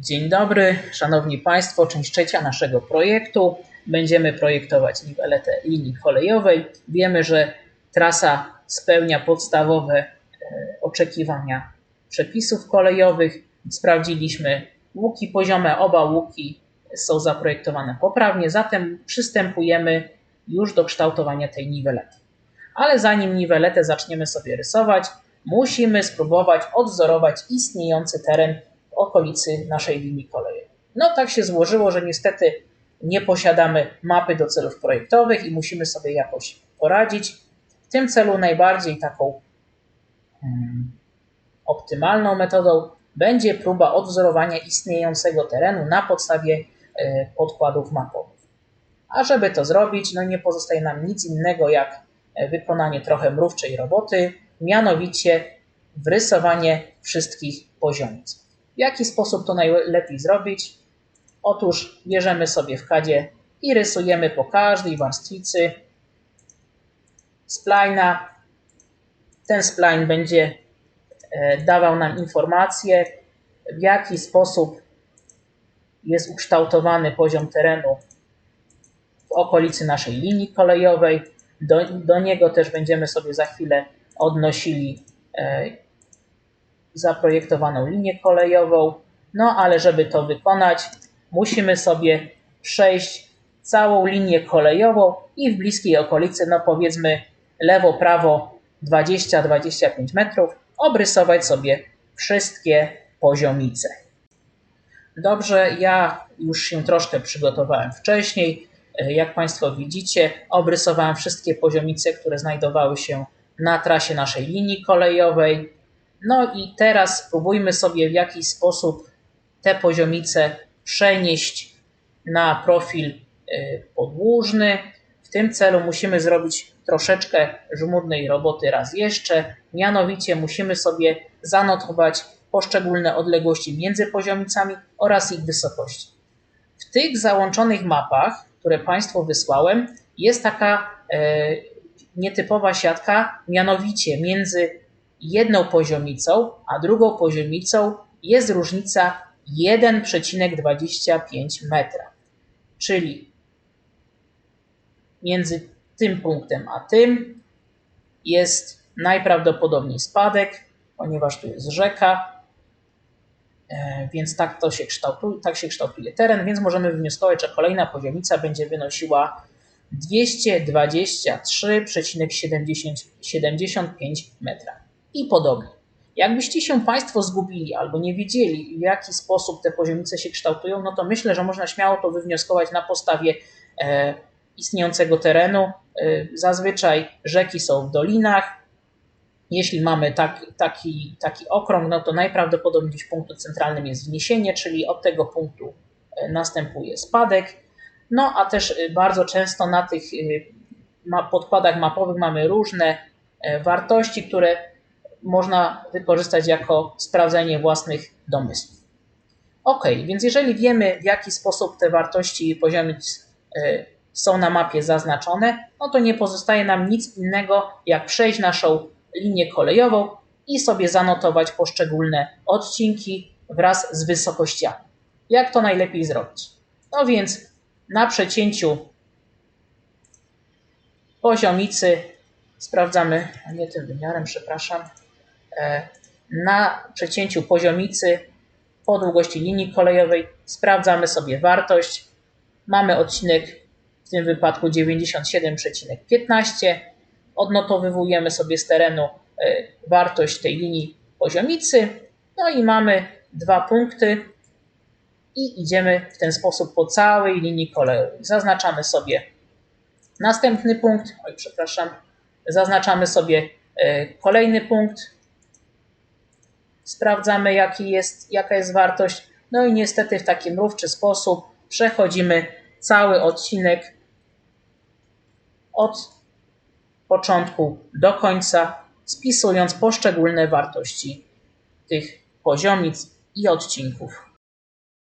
Dzień dobry, Szanowni Państwo, część trzecia naszego projektu. Będziemy projektować niweletę linii kolejowej. Wiemy, że trasa spełnia podstawowe e, oczekiwania przepisów kolejowych. Sprawdziliśmy łuki poziome, oba łuki są zaprojektowane poprawnie, zatem przystępujemy już do kształtowania tej niwelety. Ale zanim niweletę zaczniemy sobie rysować, musimy spróbować odwzorować istniejący teren okolicy naszej linii kolejowej. No tak się złożyło, że niestety nie posiadamy mapy do celów projektowych i musimy sobie jakoś poradzić. W tym celu najbardziej taką hmm, optymalną metodą będzie próba odwzorowania istniejącego terenu na podstawie e, podkładów mapowych. A żeby to zrobić, no nie pozostaje nam nic innego jak e, wykonanie trochę mrówczej roboty, mianowicie wrysowanie wszystkich poziomic. Jaki sposób to najlepiej zrobić? Otóż bierzemy sobie w kadzie i rysujemy po każdej warstwicy splina. Ten spline będzie e, dawał nam informację, w jaki sposób jest ukształtowany poziom terenu w okolicy naszej linii kolejowej. Do, do niego też będziemy sobie za chwilę odnosili e, zaprojektowaną linię kolejową. No ale żeby to wykonać, musimy sobie przejść całą linię kolejową i w bliskiej okolicy, no powiedzmy lewo, prawo 20-25 metrów, obrysować sobie wszystkie poziomice. Dobrze, ja już się troszkę przygotowałem wcześniej. Jak Państwo widzicie, obrysowałem wszystkie poziomice, które znajdowały się na trasie naszej linii kolejowej. No i teraz spróbujmy sobie w jakiś sposób te poziomice przenieść na profil y, podłużny. W tym celu musimy zrobić troszeczkę żmudnej roboty raz jeszcze. Mianowicie musimy sobie zanotować poszczególne odległości między poziomicami oraz ich wysokości. W tych załączonych mapach, które Państwu wysłałem, jest taka e, nietypowa siatka, mianowicie między jedną poziomicą a drugą poziomicą jest różnica 1,25 metra. Czyli między tym punktem a tym jest najprawdopodobniej spadek, ponieważ tu jest rzeka, e, więc tak to się kształtuje, tak się kształtuje teren, więc możemy wnioskować, że kolejna poziomica będzie wynosiła 223,75 metra i podobnie. Jakbyście się Państwo zgubili albo nie wiedzieli, w jaki sposób te poziomice się kształtują, no to myślę, że można śmiało to wywnioskować na podstawie e, istniejącego terenu. E, zazwyczaj rzeki są w dolinach. Jeśli mamy tak, taki, taki okrąg, no to najprawdopodobniej w punktu centralnym jest wniesienie, czyli od tego punktu e, następuje spadek. No a też e, bardzo często na tych e, podkładach mapowych mamy różne wartości, które można wykorzystać jako sprawdzenie własnych domysłów. Ok, więc jeżeli wiemy, w jaki sposób te wartości poziomic e, są na mapie zaznaczone, no to nie pozostaje nam nic innego, jak przejść naszą linię kolejową i sobie zanotować poszczególne odcinki wraz z wysokościami. Jak to najlepiej zrobić? No więc na przecięciu poziomicy sprawdzamy, a nie tym wymiarem, przepraszam, na przecięciu poziomicy po długości linii kolejowej sprawdzamy sobie wartość. Mamy odcinek w tym wypadku 97,15. Odnotowywujemy sobie z terenu e, wartość tej linii poziomicy. No i mamy dwa punkty i idziemy w ten sposób po całej linii kolejowej. Zaznaczamy sobie następny punkt, oj przepraszam, zaznaczamy sobie e, kolejny punkt, sprawdzamy jaki jest, jaka jest wartość. No i niestety w taki mrówczy sposób przechodzimy cały odcinek od początku do końca, spisując poszczególne wartości tych poziomic i odcinków.